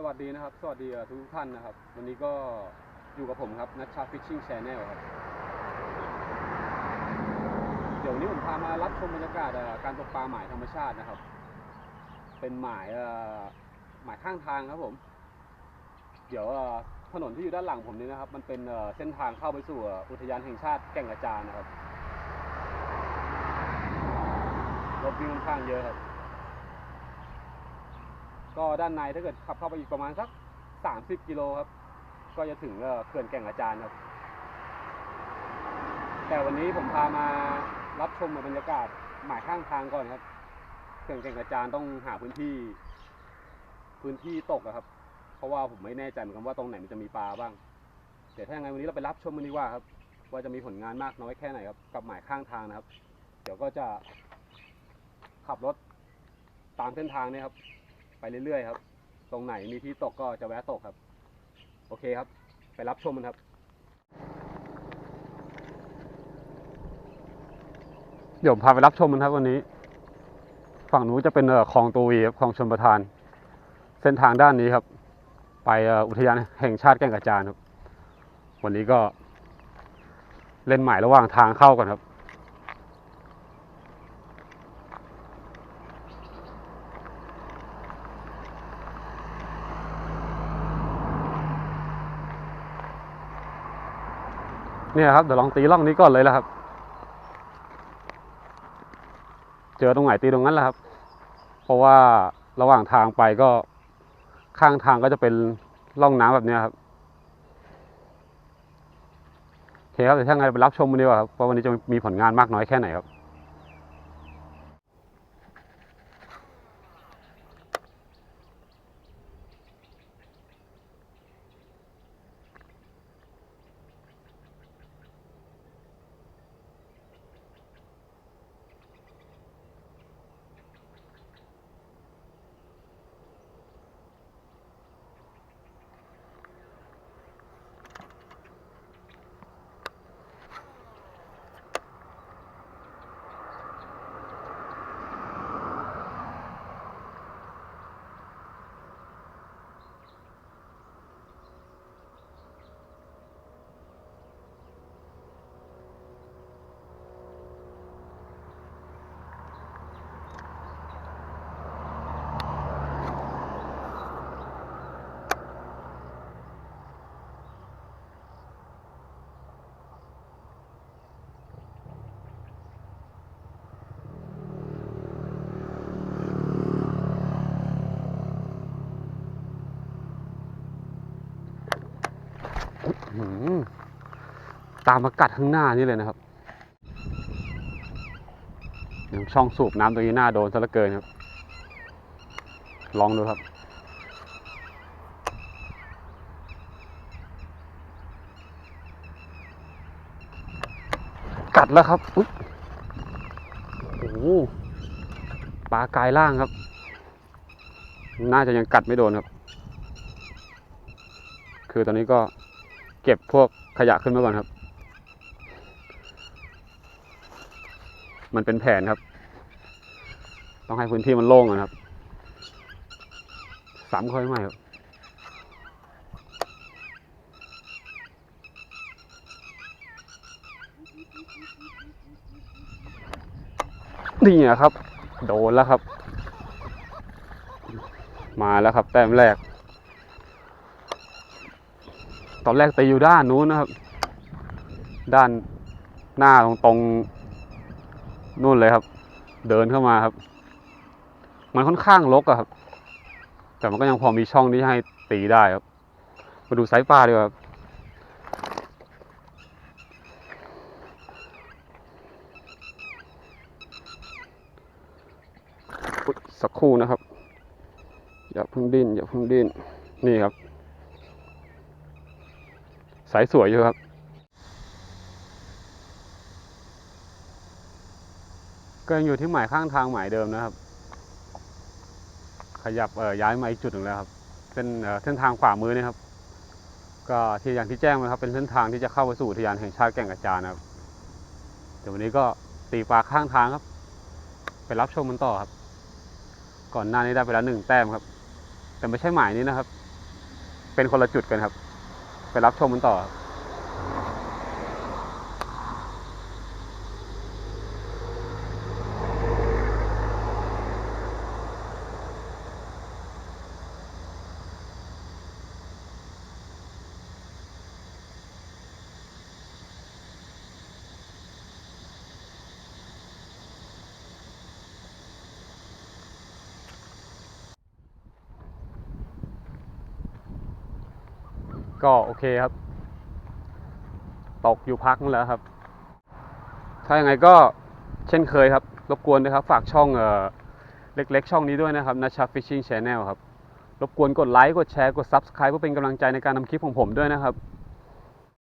สวัสดีนะครับ สวัสดีทุกท่านนะครับ วันนี้ก็อยู่กับผมครับนัชชาฟิชชิ่งแชนแนลครับ เดี๋ยววันนี้ผมพามารับชมบรรยากาศการตกปลาหมายธรรมชาตินะครับ เป็นหมายหมายข้างทางครับผม เดี๋ยวถนนที่อยู่ด้านหลังผมนี้นะครับ มันเป็นเส้นทางเข้าไปสู่อุทยานแห่งชาติแก่งกระจานนะครับรถวิ่งค่อนข้างเยอะครับ ก็ด้านในถ้าเกิดขับเข้าไปอีกประมาณสัก 30 กิโลครับ ก็จะถึงเขื่อนแก่งกระจานครับ แต่วันนี้ผมพามารับชมบรรยากาศหมายข้างทางก่อนครับเขื่อนแก่งกระจานต้องหาพื้นที่ พื้นที่ตกอะครับ เพราะว่าผมไม่แน่ใจเหมือนกันว่าตรงไหนมันจะมีปลาบ้างเดี๋ยวถ้ายังไงวันนี้เราไปรับชมมันดีกว่าครับ ว่าจะมีผลงานมากน้อยแค่ไหนครับ กับหมายข้างทางนะครับ เดี๋ยวก็จะขับรถตามเส้นทางเนี่ยครับ ไปเรื่อยๆครับ ตรงไหนมีที่ตกก็จะแวะตกครับ โอเคครับ ไปรับชมมันครับ เดี๋ยวผมพาไปรับชมมันครับวันนี้ ฝั่งนู้นจะเป็นเอ่อคลองตูวีครับคลองชนประทาน เส้นทางด้านนี้ครับ ไปอุทยานแห่งชาติแก่งกระจานครับ วันนี้ก็เล่นหมายระหว่างทางเข้าก่อนครับ เนี่ยครับเดี๋ยวลองตีร่องนี้ก่อนเลยแล้วครับ เจอตรงไหนตีตรงนั้นแหละครับ เพราะว่าระหว่างทางไปก็ข้างทางก็จะเป็นร่องน้ำแบบนี้ครับโอเคครับเดี๋ยวถ้าไงไปรับชมมันดีกว่าครับว่าวันนี้จะมีผลงานมากน้อยแค่ไหนครับ ตามมากัดข้างหน้านี่เลยนะครับยังช่องสูบน้ำตรงนี้หน้าโดนซะเหลือเกินครับ ลองดูครับ กัดแล้วครับอุ๊ยโอ้โหปลากายล่างครับ น่าจะยังกัดไม่โดนครับ คือตอนนี้ก็ ก็บพวกขยะขึ้นมาก่อนครับ มันเป็นแผนครับ ต้องให้พื้นที่มันโล่งก่อนครับสามค่อยไม่ครับนี่นะครับ โดนแล้วครับ มาแล้วครับ แต้มแรก ตอนแรกตีอยู่ด้านนู้นนะครับ ด้านหน้าตรงตรงนู่นเลยครับ เดินเข้ามาครับ มันค่อนข้างรกอะครับ แต่มันก็ยังพอมีช่องที่ให้ตีได้ครับ มาดูไซส์ปลาดีกว่าสักครู่นะครับ อย่าพิ่งดิ้นอย่าพิ่งดิ้นนี่ครับ สายสวยอยู่ครับก็ยังอยู่ที่หมายข้างทางหมายเดิมนะครับ ขยับเอ่อย้ายมาอีกจุดหนึ่งแล้วครับเส้นเส้นทางขวามือนี่ครับ ก็ที่อย่างที่แจ้งไว้ครับเป็นเส้นทางที่จะเข้าไปสู่อุทยานแห่งชาติแก่งกระจานะครับเดี๋ยววันนี้ก็ตีปลาข้างทางครับ ไปรับชมมันต่อครับ ก่อนหน้านี้ได้ไปแล้วหนึ่งแต้มครับ แต่ไม่ใช่หมายนี้นะครับ เป็นคนละจุดกันครับ ไปรับชมกันต่อครับ ก็โอเคครับ ตกอยู่พักนึงแล้วครับ ถ้าอย่างไงก็เช่นเคยครับ รบกวนนะครับ ฝากช่องเอ่อเล็กๆ ช่องนี้ด้วยนะครับนะชับฟิชชิ่งชนแนลครับ รบกวนกดไลค์ กดแชร์ กด Subscribe เพื่อเป็นกำลังใจในการทำคลิปของผมด้วยนะครับ